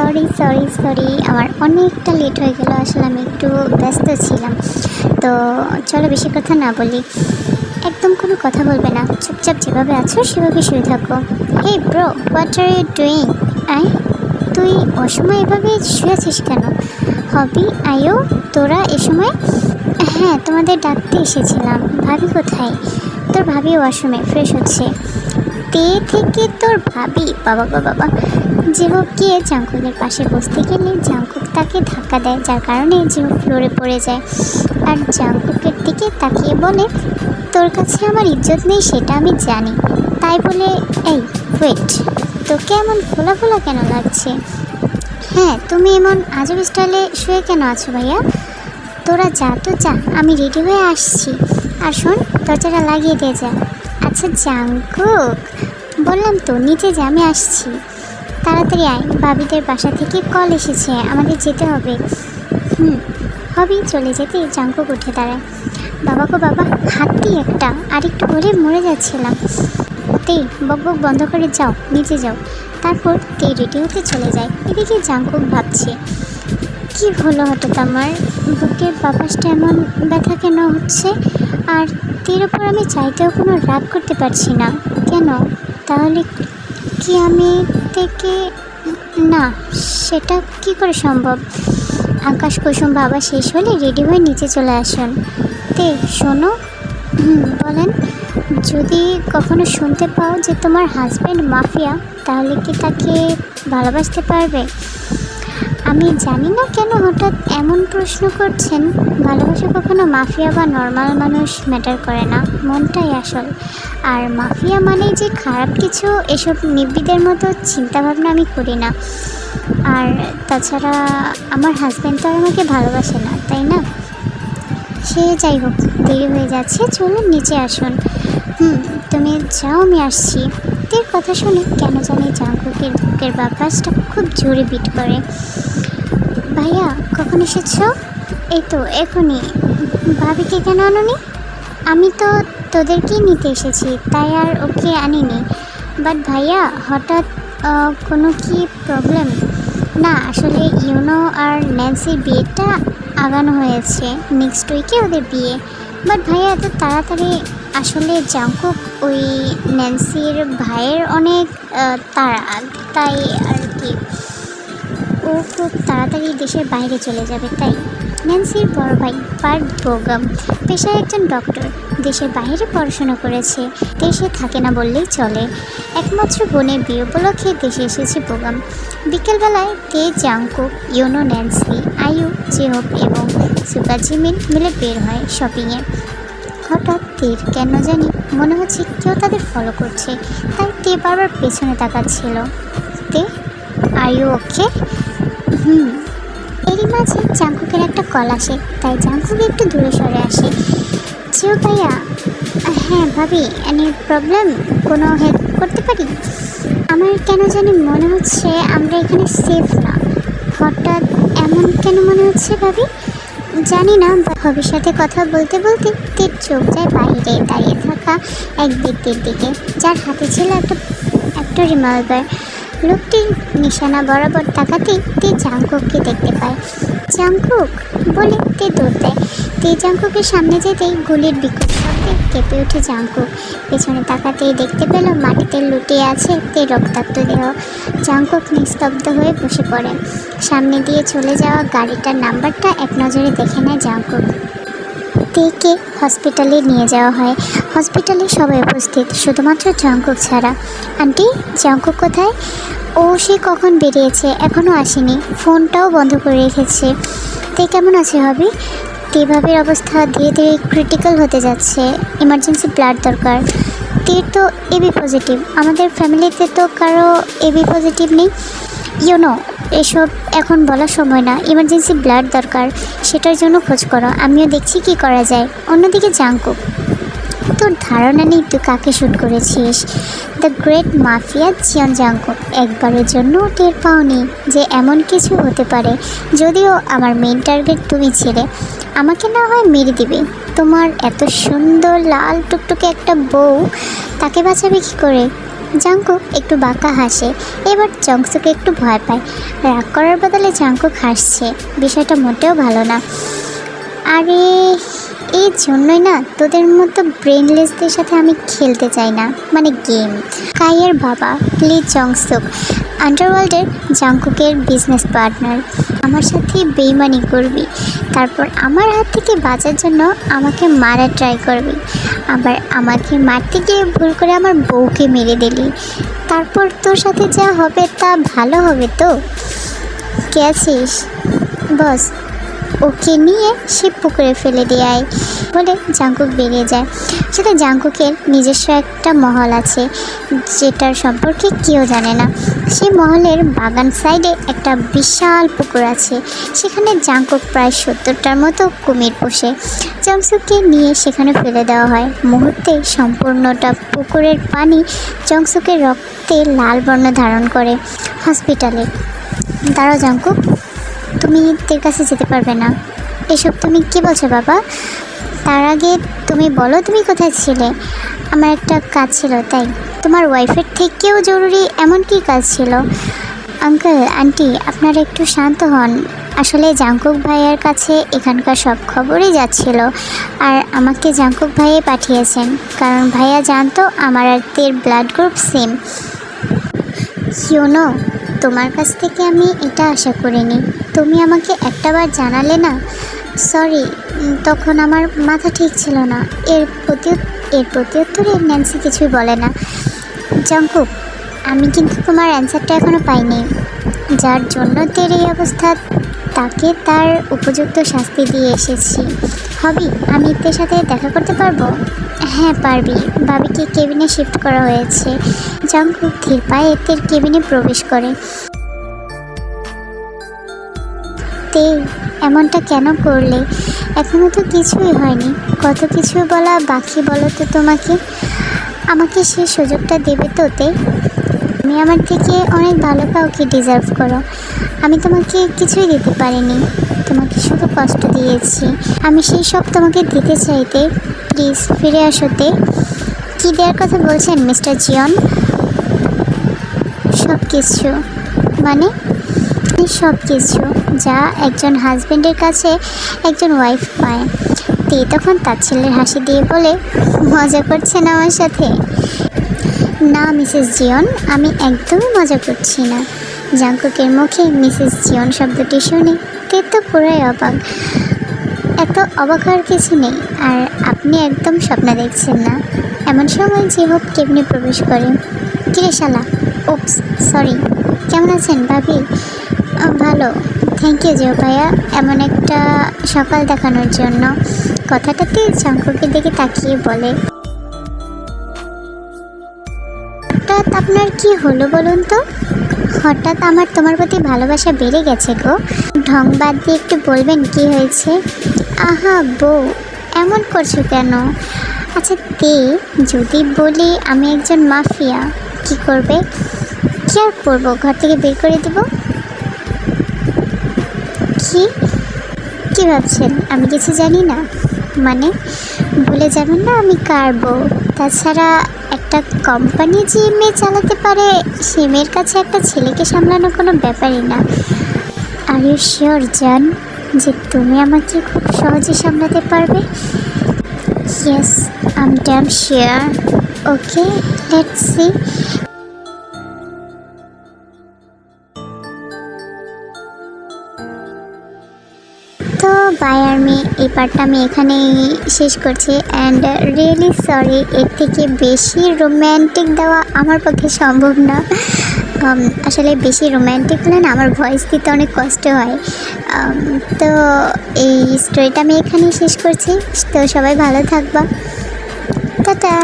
Sorry sorry sorry আমার অনেকটা late হয়ে গেল, আসলে আমি একটু ব্যস্ত ছিলাম। তো চলো বেশি কথা না বলি। একদম কোনো কথা বলবে না। চুপচাপ যেভাবে আছো, সেভাবে শুয়ে থাকো। Hey bro what are you doing I তুই অসময় এভাবে শুয়েছিস কেন? হবি আয়ো, তোরা এ সময়? হ্যাঁ তোমাদের ডাকতে এসেছিলাম। ভাবি কোথায়? তোর ভাবি ওয়াশরুমে ফ্রেশ হচ্ছে। তে থেকে তোর ভাবি। বাবা বাবা বাবা। হোক গিয়ে জাঙ্কুকের পাশে বসতে গেলে জাঙ্কুক তাকে ধাক্কা দেয়, যার কারণে হোক ফ্লোরে পড়ে যায়। আর জাঙ্কুকের দিকে তাকিয়ে বলে, তোর কাছে আমার ইজ্জত নেই, সেটা আমি জানি। তাই বলে, এই ওয়েট তোকে এমন ফোলা ফোলা কেন লাগছে? হ্যাঁ তুমি এমন আজব স্টাইলে শুয়ে কেন আছো ভাইয়া? তোরা যা, তো যা, আমি রেডি হয়ে আসছি। আর শোন, দরজাটা লাগিয়ে দিয়ে যা। আচ্ছা জাঙ্কুক? বললাম তো, নিচে যা, আমি আসছি। তাড়াতাড়ি আয়, বাবিদের বাসা থেকে কল এসেছে, আমাদের যেতে হবে। হুম হবি চলে যেতে, জাঙ্কুক উঠে দাঁড়ায়। বাবা গো বাবা হাতি একটা, আরেকটু হলে মরে যাচ্ছিলাম। তে, বক বক বন্ধ করে যাও, নিচে যাও। তারপর তে রেডি হতে চলে যায়, এদিকে জাঙ্কুক ভাবছে। কি হলো হঠাৎ আমার? বুকের বাপাসটা এমন ব্যথা কেন হচ্ছে? আর তের ওপর আমি চাইতেও কোনো রাগ করতে পারছি না। কেন? তাহলে কি আমি থেকে না, সেটা কি করে সম্ভব? আকাশ কুসুম বাবা শেষ হলে রেডি হয়ে নিচে চলে আসুন। তে, শোনো। বলেন। যদি কখনো শুনতে পাও যে তোমার হাজব্যান্ড মাফিয়া, তাহলে কি তাকে ভালোবাসতে পারবে? আমি জানি না কেন হঠাৎ এমন প্রশ্ন করছেন। ভালোবাসা কখনো মাফিয়া বা নর্মাল মানুষ ম্যাটার করে না, মনটাই আসল। আর মাফিয়া মানে যে খারাপ কিছু, এসব নির্বিদের মতো চিন্তাভাবনা আমি করি না। আর তাছাড়া আমার হাজব্যান্ড তো আমাকে ভালোবাসে না, তাই না? সে যাই হোক, দেরি হয়ে যাচ্ছে, চলুন নিচে আসুন। হুম, তুমি যাও, আমি আসছি। তোর কথা শুনে কেন জানি জাঙ্কুকের বুকের বাপাসটা খুব জোরে বিট করে। ভাইয়া, কখন এসেছ? এই তো, এখনই। ভাবিকে কেন আনোনি? আমি তো তোদেরকেই নিতে এসেছি, তাই আর ওকে আনিনি। বাট ভাইয়া, হঠাৎ কোনো কি প্রবলেম? না, আসলে ইউনো আর ন্যান্সির বিয়েটা আগানো হয়েছে নেক্সট উইকে ওদের বিয়ে। বাট ভাইয়া, এত তাড়াতাড়ি আসলে জাঙ্কুক ওই ন্যান্সির ভাইয়ের অনেক তারা তাই আর কি। ও খুব তাড়াতাড়ি দেশের বাইরে চলে যাবে, তাই ন্যান্সির বড় ভাই পার্ট বোগাম পেশায় একজন ডক্টর। দেশের বাইরে পড়াশোনা করেছে, দেশে থাকে না বললেই চলে। একমাত্র বোনের বিয়ে উপলক্ষে দেশে এসেছে বোগাম। বিকেলবেলায় তে জাংকুক ইউনো ন্যান্সি আয়ু জেহব এবং সুপাজিমিন মিলে বের হয় শপিংয়ে। হঠাৎ তের, কেন জানি মনে হচ্ছে কেউ তাদের ফলো করছে, তাই তে বারবার পেছনে তাকাচ্ছিল। তে ইউ ওকে হুম, এরই মাঝে জাঙ্কুকের একটা কল আসে, তাই জাঙ্কুক একটু দূরে সরে আসে। জিও ভাইয়া হ্যাঁ ভাবি এনি প্রবলেম কোনো হেল্প করতে পারি? আমার কেন জানি মনে হচ্ছে আমরা এখানে সেফ না। হঠাৎ এমন কেন মনে হচ্ছে ভাবি? জানি না ভবিষ্যতে কথা বলতে বলতে তের চোখ যায় বাইরে দাঁড়িয়ে থাকা এক ব্যক্তির দিকে। যার হাতে ছিল একটা একটা রিভলভার লোকটির নিশানা বরাবর তাকাতেই তে জাংকুককে দেখতে পায়। জাংকুক বলে তে দৌড় দেয়। তে জাংকুকের সামনে যেতেই গুলির বিকট শব্দে কেঁপে ওঠে জাংকুক পেছনে তাকাতেই দেখতে পেল মাটিতে লুটিয়ে আছে তে রক্তাক্ত দেহ। জাংকুক নিস্তব্ধ হয়ে বসে পড়ে। সামনে দিয়ে চলে যাওয়া গাড়িটার নাম্বারটা এক নজরে দেখে নেয় জাংকুক তেকে হসপিটালে নিয়ে যাওয়া হয়। হসপিটালে সবাই উপস্থিত, শুধুমাত্র জঙ্কুক ছাড়া। আন্টি জঙ্কুক কোথায়? ও, সে কখন বেরিয়েছে? এখনও আসেনি। ফোনটাও বন্ধ করে রেখেছে। তে কেমন আছে হবি তেভাবের অবস্থা ধীরে ধীরে ক্রিটিক্যাল হতে যাচ্ছে। ইমার্জেন্সি ব্লাড দরকার। তের তো এবি পজিটিভ আমাদের ফ্যামিলিতে তো কারও এবি পজিটিভ নেই। ইউনো এসব এখন বলার সময় না। ইমার্জেন্সি ব্লাড দরকার, সেটার জন্য খোঁজ করো। আমিও দেখছি কি করা যায়। অন্যদিকে জাঙ্কুক, তোর ধারণা নেই তুই কাকে শ্যুট করেছিস? The great mafia Jeon Jungkook একবারের জন্য টের পাওনি যে এমন কিছু হতে পারে। যদিও আমার মেন টার্গেট তুমি ছেড়ে আমাকে না হয় মেরে দিবে। তোমার এত সুন্দর লাল টুকটুকে একটা বউ, তাকে বাঁচাবে কী করে? জাঙ্কুক একটু বাঁকা হাসে, এবার জংসুকে একটু ভয় পায়। রাগ করার বদলে জাঙ্কুক হাসছে, বিষয়টা মোটেও ভালো না। আরে এই জন্যই না তোদের মতো ব্রেনলেসদের সাথে আমি খেলতে চাই না মানে গেম কাইয়ের বাবা, লি জংসুক আন্ডারওয়ার্ল্ডের জাংকুকের বিজনেস পার্টনার আমার সাথে বেইমানি করবি। তারপর আমার হাত থেকে বাঁচার জন্য আমাকে মারা ট্রাই করবি। আবার আমাকে মারতে গিয়ে ভুল করে আমার বউকে মেরে দিলি। তারপর তোর সাথে যা হবে তা ভালো হবে তো? কে আছিস? বস ওকে নিয়ে সে পুকুরে ফেলে দেয় বলে জাঙ্কুক বেরিয়ে যায়। সেটা জাঙ্কুকের নিজস্ব একটা মহল আছে, যেটার সম্পর্কে কেউ জানে না। সেই মহলের বাগান সাইডে একটা বিশাল পুকুর আছে, সেখানে জাঙ্কুক প্রায় সত্তরটার মতো কুমির পোষে। জংসুককে নিয়ে সেখানে ফেলে দেওয়া হয়। মুহূর্তে সম্পূর্ণটা পুকুরের পানি জংসুকের রক্তে লাল বর্ণ ধারণ করে হসপিটালে। দাঁড়াও জাঙ্কুক তোর কাছে যেতে পারবে না। এসব তুমি কি বলছো বাবা? তার আগে তুমি বলো, তুমি কোথায় ছিলে? আমার একটা কাজ ছিল, তাই। তোমার ওয়াইফের থেকেও জরুরি এমন কি কাজ ছিল? আঙ্কেল আন্টি আপনারা একটু শান্ত হন। আসলে জাঙ্কুক ভাইয়ের কাছে এখানকার সব খবরই যাচ্ছিল, আর আমাকে জাঙ্কুক ভাইয়ে পাঠিয়েছেন, কারণ ভাইয়া জানতো আমার আর তের ব্লাড গ্রুপ সেম ইউনো তোমার কাছ থেকে আমি এটা আশা করিনি। তুমি আমাকে একটাবার জানালে না? সরি তখন আমার মাথা ঠিক ছিল না। এর প্রতি এর প্রতি উত্তরে ন্যান্সি কিছুই বলে না। জঙ্কুক, আমি কিন্তু তোমার অ্যান্সারটা এখনও পাইনি। যার জন্য তের এই অবস্থা, তাকে তার উপযুক্ত শাস্তি দিয়ে এসেছি। হবি, আমি তের সাথে দেখা করতে পারব? হ্যাঁ পারবি। বাবিকে কেবিনে শিফট করা হয়েছে। জঙ্কুক ধীর পায়ে তের কেবিনে প্রবেশ করে। তে এমনটা কেন করলে? এখনও তো কিছুই হয়নি। কত কিছু বলা বাকি বলো তো তোমাকে। আমাকে সেই সুযোগটা দেবে তো তে। তুমি আমার থেকে অনেক ভালো কাউকে ডিজার্ভ করো। আমি তোমাকে কিছুই দিতে পারিনি। তোমাকে শুধু কষ্ট দিয়েছি। আমি সেই সব তোমাকে দিতে চাইতে প্লিজ, ফিরে আসোতে কী দেওয়ার কথা বলছেন মিস্টার জিয়ন? সব কিছু মানে? সব কিছু যা একজন হাজবেন্ডের কাছে একজন ওয়াইফ পায়। তে তখন তার ছেলের হাসি দিয়ে বলে, মজা করছেন আমার সাথে? না, মিসেস জিয়ন, আমি একদমই মজা করছি না। জাঙ্কুকের মুখে মিসেস জিয়ন শব্দটি শুনে তে তো পুরাই অবাক। এত অবাক হওয়ার কিছু নেই, আর আপনি একদম স্বপ্ন দেখছেন না। এমন সময় যে হোক কেবিনে প্রবেশ করে, কিরে শালা, ওপস সরি কেমন আছেন ভাবি? ভালো। থ্যাংক ইউ জিও ভাইয়া। এমন একটা সকাল দেখানোর জন্য। কথাটাতে জাঙ্কুকের দিকে তাকিয়ে বলে, হঠাৎ আপনার কি হলো বলুন তো? হঠাৎ আমার তোমার প্রতি ভালোবাসা বেড়ে গেছে গো। ঢং বাদ দিয়ে একটু বলবেন কি হয়েছে? আহা বউ, এমন করছ কেন? আচ্ছা তে, যদি বলি আমি একজন মাফিয়া, কি করবে? কি আর করব? ঘর থেকে বের করে দেবো? কি কি ভাবছেন? আমি কিছু জানি না। মানে ভুলে যাবেন না, আমি কার বউ তাছাড়া একটা কোম্পানি যে মেয়ে চালাতে পারে, সে মেয়ের কাছে একটা ছেলেকে সামলানো কোনো ব্যাপারই না। আর ইউ শিওর জান যে তুমি আমাকে খুব সহজে সামলাতে পারবে? Yes I'm damn sure okay let's see তো বাই আর্মি এই পার্টটা আমি এখানেই শেষ করছি। অ্যান্ড রিয়েলি সরি এর থেকে বেশি রোম্যান্টিক দেওয়া আমার পক্ষে সম্ভব না। Um, আসলে বেশি রোম্যান্টিক হলে না আমার ভয়েস দিতে অনেক কষ্ট হয়। Um, তো এই স্টোরিটা আমি এখানেই শেষ করছি। তো সবাই ভালো থাকবা। টাটা।